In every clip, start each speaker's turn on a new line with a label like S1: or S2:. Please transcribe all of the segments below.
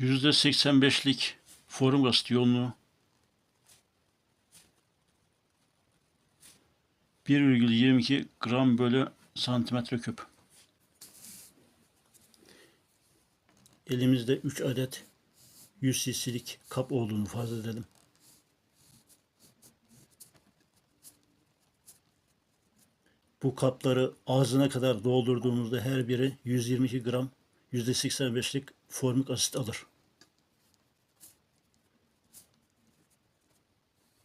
S1: %85'lik forum asit yoğunluğu 1,22 gram bölü santimetre küp. Elimizde 3 adet 100 cc'lik kap olduğunu farz edelim. Bu kapları ağzına kadar doldurduğumuzda her biri 122 gram %85'lik formik asit alır.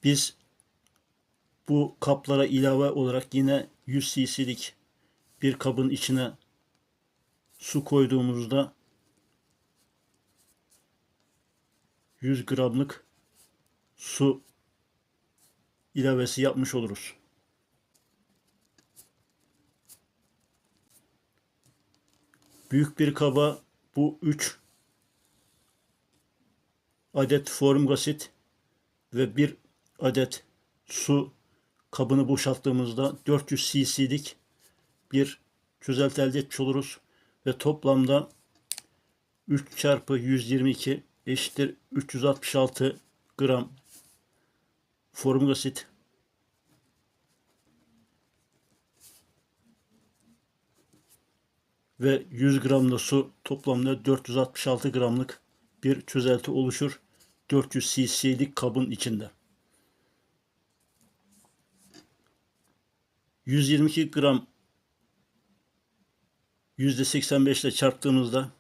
S1: Biz bu kaplara ilave olarak yine 100 cc'lik bir kabın içine su koyduğumuzda 100 gramlık su ilavesi yapmış oluruz. Büyük bir kaba bu 3 adet formik asit ve bir adet su kabını boşalttığımızda 400 cc'lik bir çözelti elde etmiş oluruz. Ve toplamda 3 çarpı 122 eşittir 366 gram formik asit ve 100 gram da su toplamda 466 gramlık bir çözelti oluşur. 400 cc'lik kabın içinde. 122 gram %85 ile çarptığımızda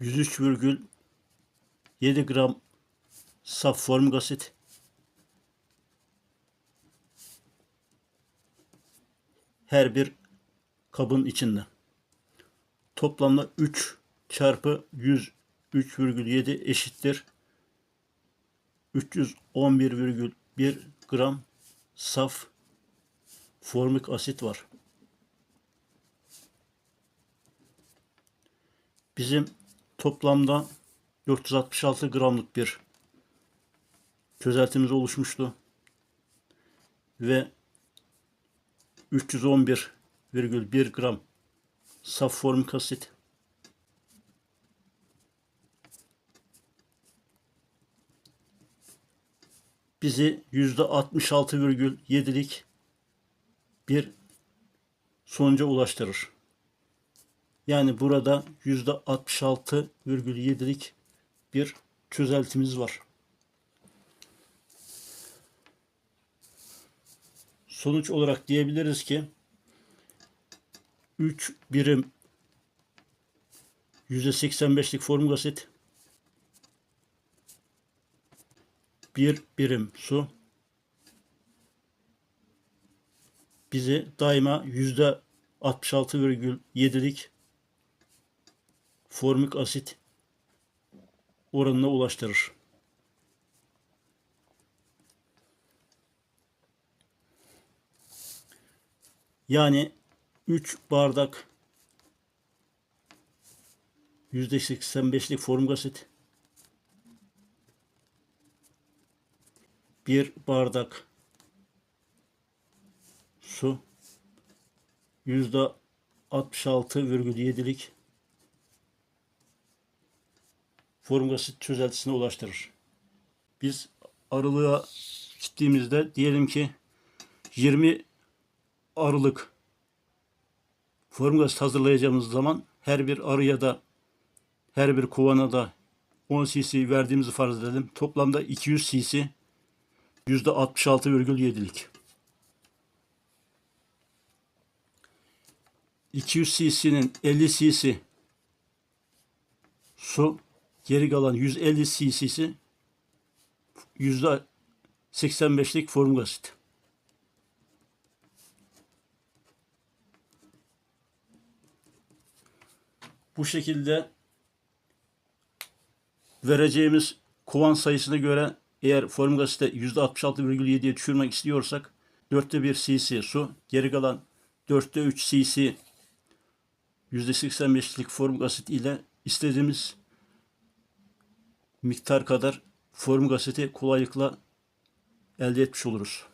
S1: %3,7 gram saf formik asit her bir kabın içinde. Toplamda 3 çarpı 103,7 eşittir 311,1 gram saf formik asit var. Bizim toplamda 466 gramlık bir çözeltimiz oluşmuştu. Ve 311,1 gram saf formik asit bizi %66,7'lik bir sonuca ulaştırır. Yani burada %66,7'lik bir çözeltimiz var. Sonuç olarak diyebiliriz ki 3 birim %85'lik formik asit bir birim su bizi daima yüzde 66,7'lik formik asit oranına ulaştırır. Yani 3 bardak %85'lik formik asit bir bardak su yüzde 66,7'lik formik asit çözeltisine ulaştırır. Biz arılığa gittiğimizde diyelim ki 20 arılık formik asit hazırlayacağımız zaman her bir arıya da her bir kovana da 10 cc verdiğimizi farz edelim. Toplamda 200 cc %66,7'lik. 200 cc'nin 50 cc su, geri kalan 150 cc'si %85'lik formik Bu şekilde vereceğimiz kovan sayısına göre eğer formik asite %66,7'ye düşürmek istiyorsak 4'te 1 cc su, geri kalan 4'te 3 cc %85'lik formik asit ile istediğimiz miktar kadar formik asiti kolaylıkla elde etmiş oluruz.